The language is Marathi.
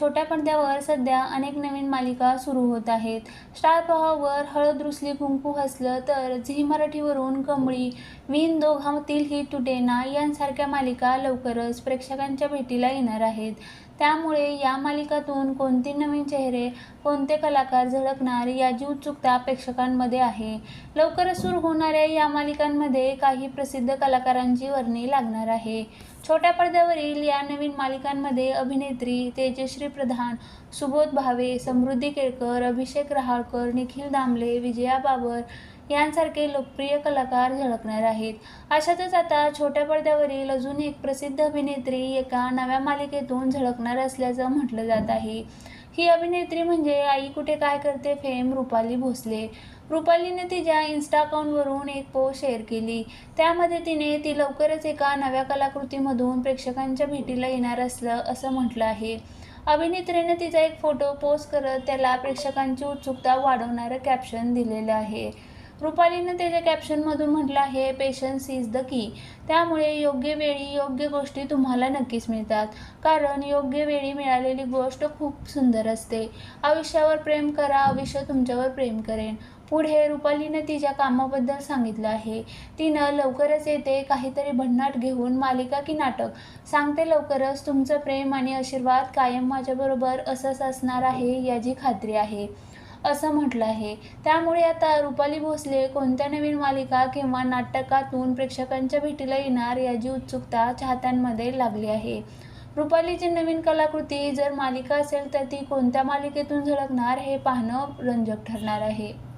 छोट्या पडद्यावर सध्या अनेक नवीन मालिका सुरू होत आहेत. स्टार प्रवाहावर हळद रुसली कुंकू हसलं तर झी मराठीवरून कमळी विन दोघांतील ही तुटेना यांसारख्या मालिका लवकरच प्रेक्षकांच्या भेटीला येणार आहेत. त्यामुळे या मालिकातून कोणते नवीन चेहरे कोणते कलाकार झळकणार याची उत्सुकता प्रेक्षकांमध्ये आहे. लवकरच सुरू होणाऱ्या या मालिकांमध्ये काही प्रसिद्ध कलाकारांची वर्णी लागणार आहे. छोट्या पडद्यावरील या नवीन मालिकांमध्ये अभिनेत्री तेजश्री प्रधान सुबोध भावे समृद्धी केळकर अभिषेक रहाळकर निखिल दामले विजया बाबर यांसारखे लोकप्रिय कलाकार झळकणार आहेत. अशातच आता छोट्या पडद्यावरील अजून एक प्रसिद्ध अभिनेत्री एका नव्या मालिकेतून झळकणार असल्याचं म्हटलं जात आहे. ही अभिनेत्री म्हणजे आई कुठे काय करते फेम रुपाली भोसले. रुपालीने तिच्या इन्स्टा अकाउंटवरून एक पोस्ट शेअर केली. त्यामध्ये तिने ती लवकरच एका नव्या कलाकृतीमधून प्रेक्षकांच्या भेटीला येणार असलं असं म्हटलं आहे. अभिनेत्रीने तिचा एक फोटो पोस्ट करत त्याला प्रेक्षकांची उत्सुकता वाढवणारं कॅप्शन दिलेलं आहे. रुपालीनं त्याच्या कॅप्शनमधून म्हटलं आहे पेशन्स इज द की त्यामुळे योग्य वेळी योग्य गोष्टी तुम्हाला नक्कीच मिळतात. कारण योग्य वेळी मिळालेली गोष्ट खूप सुंदर असते. आयुष्यावर प्रेम करा आयुष्य तुमच्यावर प्रेम करेन. पुढे रुपालीनं तिच्या कामाबद्दल सांगितलं आहे. तिनं लवकरच येते काहीतरी भन्नाट घेऊन मालिका की नाटक. सांगते लवकरच तुमचं प्रेम आणि आशीर्वाद कायम माझ्याबरोबर असंच असणार आहे याची खात्री आहे. असं म्हटलं आहे. त्यामुळे आता रुपाली भोसले कोणत्या नवीन मालिका किंवा नाटकातून प्रेक्षकांच्या भेटीला येणार याची उत्सुकता चाहत्यांमध्ये लागली आहे. रुपालीची नवीन कलाकृती जर मालिका असेल तर ती कोणत्या मालिकेतून झळकणार हे पाहणं रंजक ठरणार आहे.